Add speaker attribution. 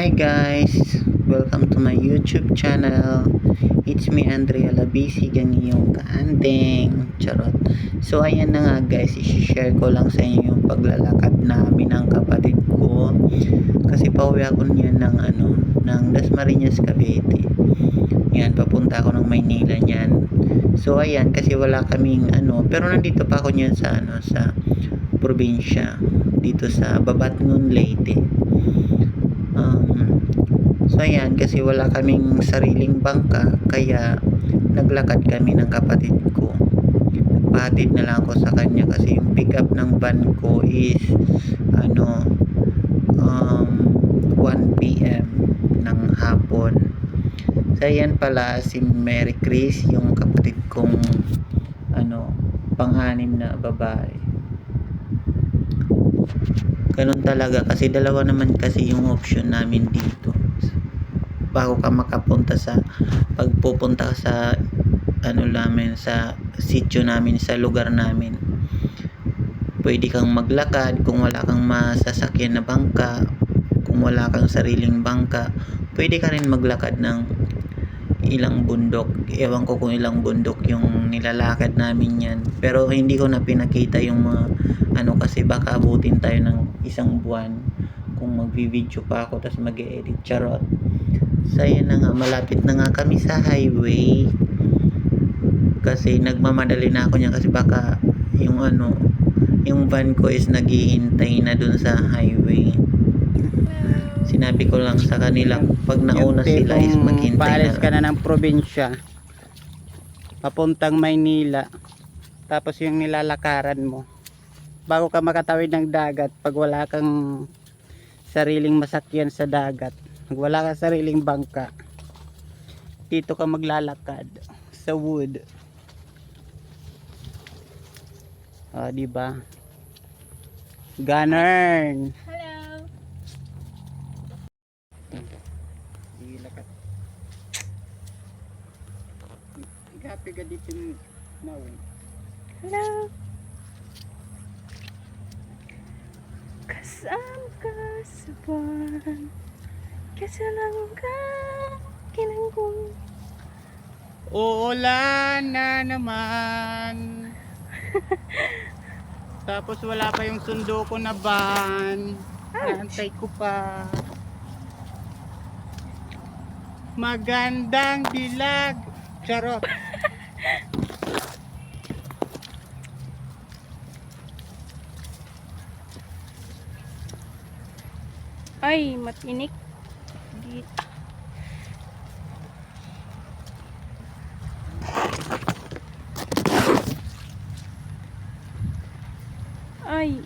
Speaker 1: Hi guys! Welcome to my YouTube channel. It's me Andrea Labisi, ang iyong kaanting. Charot. So ayan na nga guys, i-share ko lang sa inyo yung paglalakad namin ng kapatid ko. Kasi pauwi ako niyan ng ano, ng Dasmariñas Cavite. Yan, papunta ako ng Maynila niyan. So ayan, kasi wala kaming ano, pero nandito pa ako niyan sa ano, sa probinsya. Dito sa Babatngon, Leyte. Um, so ayan, kasi wala kaming sariling bangka, kaya naglakad kami ng kapatid ko. Nagpahatid na lang ako sa kanya kasi yung pick up ng van ko is ano um, 1 p.m. ng hapon. So ayan pala si Mary Chris, yung kapatid kong ano, pang-anim na babae. Ganun talaga kasi dalawa naman kasi yung option namin dito. Bago ka makapunta sa pagpupunta sa ano namin sa sitio namin sa lugar namin. Pwede kang maglakad kung wala kang masasakyan na bangka, kung wala kang sariling bangka, pwede ka rin maglakad ng ilang bundok. Ewan ko kung ilang bundok yung nilalakad namin yan. Pero hindi ko na pinakita yung mga ano kasi baka abutin tayo ng isang buwan kung magvi-video pa ako tapos mag-edit charot. So ayan na nga, malapit na nga kami sa highway. Kasi nagmamadali na ako niya kasi baka yung ano, yung van ko is naghihintay na dun sa highway. Sinabi ko lang sa kanila pag nauna sila is maghintay
Speaker 2: paalis
Speaker 1: na
Speaker 2: ka na ng probinsya papuntang Maynila tapos yung nilalakaran mo bago ka makatawid ng dagat pag wala kang sariling masakyan sa dagat pag wala kang sariling bangka dito ka maglalakad sa wood. Ah di ba? Ganern Ilakat. Gapi ka dito yung nawin.
Speaker 3: Hello. Kasama ka sa buwan. Kasalang ka kinangkong.
Speaker 2: Uulan na naman. Tapos wala pa yung sundo ko na van. Naantay ko pa. Magandang dilag. Charot.
Speaker 3: Ay, matinik. Dito. Ay.